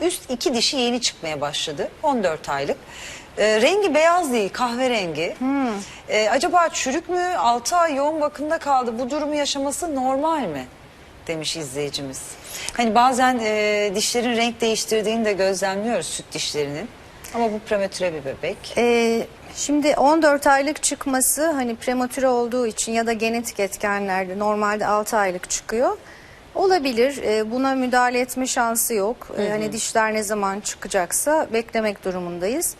Üst iki dişi yeni çıkmaya başladı. 14 aylık. Ee, rengi beyaz değil kahverengi. Ee, acaba çürük mü 6 ay yoğun bakımda kaldı bu durumu yaşaması normal mi? Demiş izleyicimiz. Hani bazen e, dişlerin renk değiştirdiğini de gözlemliyoruz süt dişlerinin. Ama bu prematüre bir bebek. Ee, şimdi 14 aylık çıkması hani prematüre olduğu için ya da genetik etkenlerde normalde 6 aylık çıkıyor. Olabilir. Ee, buna müdahale etme şansı yok. Ee, hani dişler ne zaman çıkacaksa beklemek durumundayız.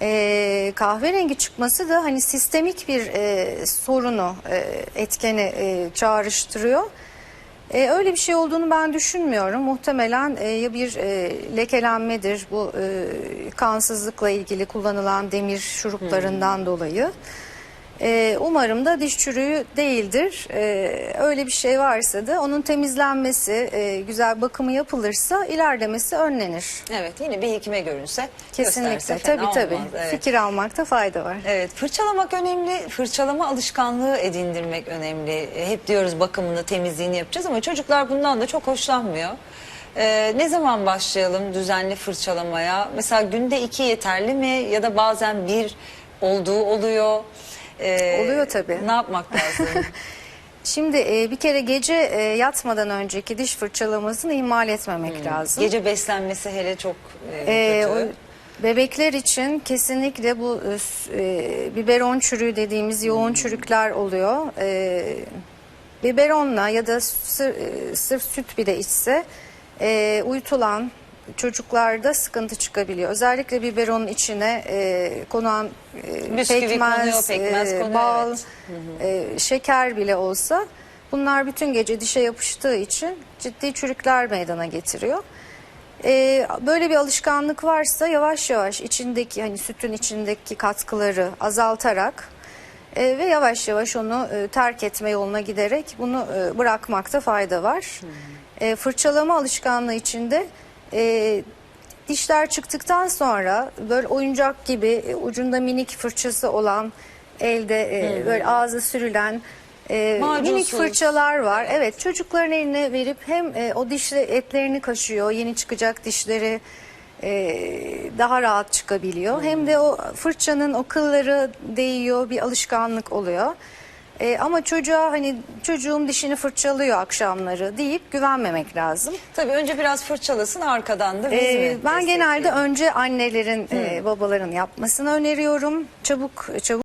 Ee, kahverengi çıkması da hani sistemik bir e, sorunu, e, etkeni e, çağrıştırıyor. E, öyle bir şey olduğunu ben düşünmüyorum. Muhtemelen e, ya bir e, lekelenmedir bu e, kansızlıkla ilgili kullanılan demir şuruplarından dolayı. E, umarım da diş çürüğü değildir. E, öyle bir şey varsa da onun temizlenmesi, e, güzel bakımı yapılırsa ilerlemesi önlenir. Evet yine bir hekime görünse gösterse Kesinlikle. fena Tabii tabii. olmaz. Evet. Fikir almakta fayda var. Evet, fırçalamak önemli. Fırçalama alışkanlığı edindirmek önemli. E, Hep diyoruz bakımını, temizliğini yapacağız ama çocuklar bundan da çok hoşlanmıyor. Ee, ne zaman başlayalım düzenli fırçalamaya? Mesela günde iki yeterli mi ya da bazen bir olduğu oluyor? Ee, Oluyor tabii. Ne yapmak lazım? Şimdi e, bir kere gece e, yatmadan önceki diş fırçalamasını ihmal etmemek lazım. Gece beslenmesi hele çok e, Ee, kötü. o bebekler için kesinlikle bu e, s- e, biberon çürüğü dediğimiz yoğun çürükler oluyor. E, biberonla ya da sır- e, sırf süt bile içse e, uyutulan çocuklarda sıkıntı çıkabiliyor. Özellikle biberonun içine e, konan e, Bisküvi pekmez, konuyor, pekmez e, konuyor, bal, evet. e, şeker bile olsa bunlar bütün gece dişe yapıştığı için ciddi çürükler meydana getiriyor. Ee, böyle bir alışkanlık varsa yavaş yavaş içindeki hani sütün içindeki katkıları azaltarak e, ve yavaş yavaş onu e, terk etme yoluna giderek bunu e, bırakmakta fayda var. E, fırçalama alışkanlığı içinde e, dişler çıktıktan sonra böyle oyuncak gibi e, ucunda minik fırçası olan elde e, böyle ağza sürülen e, minik fırçalar var. Evet çocukların eline verip hem e, o diş etlerini kaşıyor, yeni çıkacak dişleri e, daha rahat çıkabiliyor. Hem de o fırçanın o kılları değiyor, bir alışkanlık oluyor. E, ama çocuğa hani çocuğum dişini fırçalıyor akşamları deyip güvenmemek lazım. Tabii önce biraz fırçalasın arkadan da biz mi ben genelde önce annelerin, e, babaların yapmasını öneriyorum. Çabuk çabuk